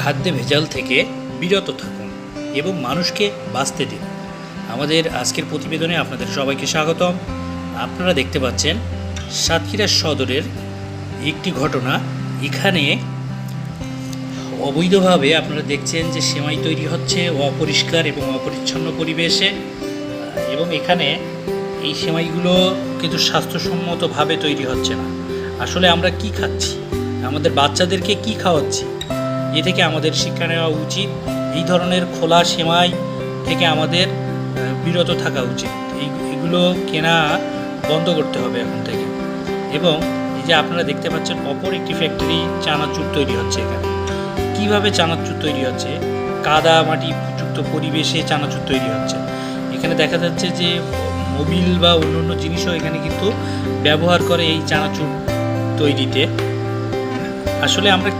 খাদ্যে ভেজাল থেকে বিরত থাকুন এবং মানুষকে বাঁচতে দিন। আমাদের আজকের প্রতিবেদনে আপনাদের সবাইকে স্বাগতম। আপনারা দেখতে পাচ্ছেন, সাতক্ষীরা সদরের একটি ঘটনা। এখানে অবৈধভাবে আপনারা দেখছেন যে সেমাই তৈরি হচ্ছে অপরিষ্কার এবং অপরিচ্ছন্ন পরিবেশে। এবং এখানে এই সেমাইগুলো কিন্তু স্বাস্থ্যসম্মতভাবে তৈরি হচ্ছে না। আসলে আমরা কি খাচ্ছি? আমাদের বাচ্চাদেরকে কি খাওয়াচ্ছি? এ থেকে আমাদের শিক্ষা নেওয়া উচিত। এই ধরনের খোলা সেমাই থেকে আমাদের বিরত থাকা উচিত। এই, এগুলো কেনা বন্ধ করতে হবে এখন থেকে। এবং এই যে আপনারা দেখতে পাচ্ছেন, অপর একটি ফ্যাক্টরি চানাচুর তৈরি হচ্ছে এখানে। কীভাবে চানাচুর তৈরি হচ্ছে? কাদা মাটি যুক্ত পরিবেশে চানাচুর তৈরি হচ্ছে। এখানে দেখা যাচ্ছে যে, মোবিল বা অন্য অন্য জিনিসও এখানে কিন্তু ব্যবহার করে এই চানাচুর তৈরিতে। আসলে আমরা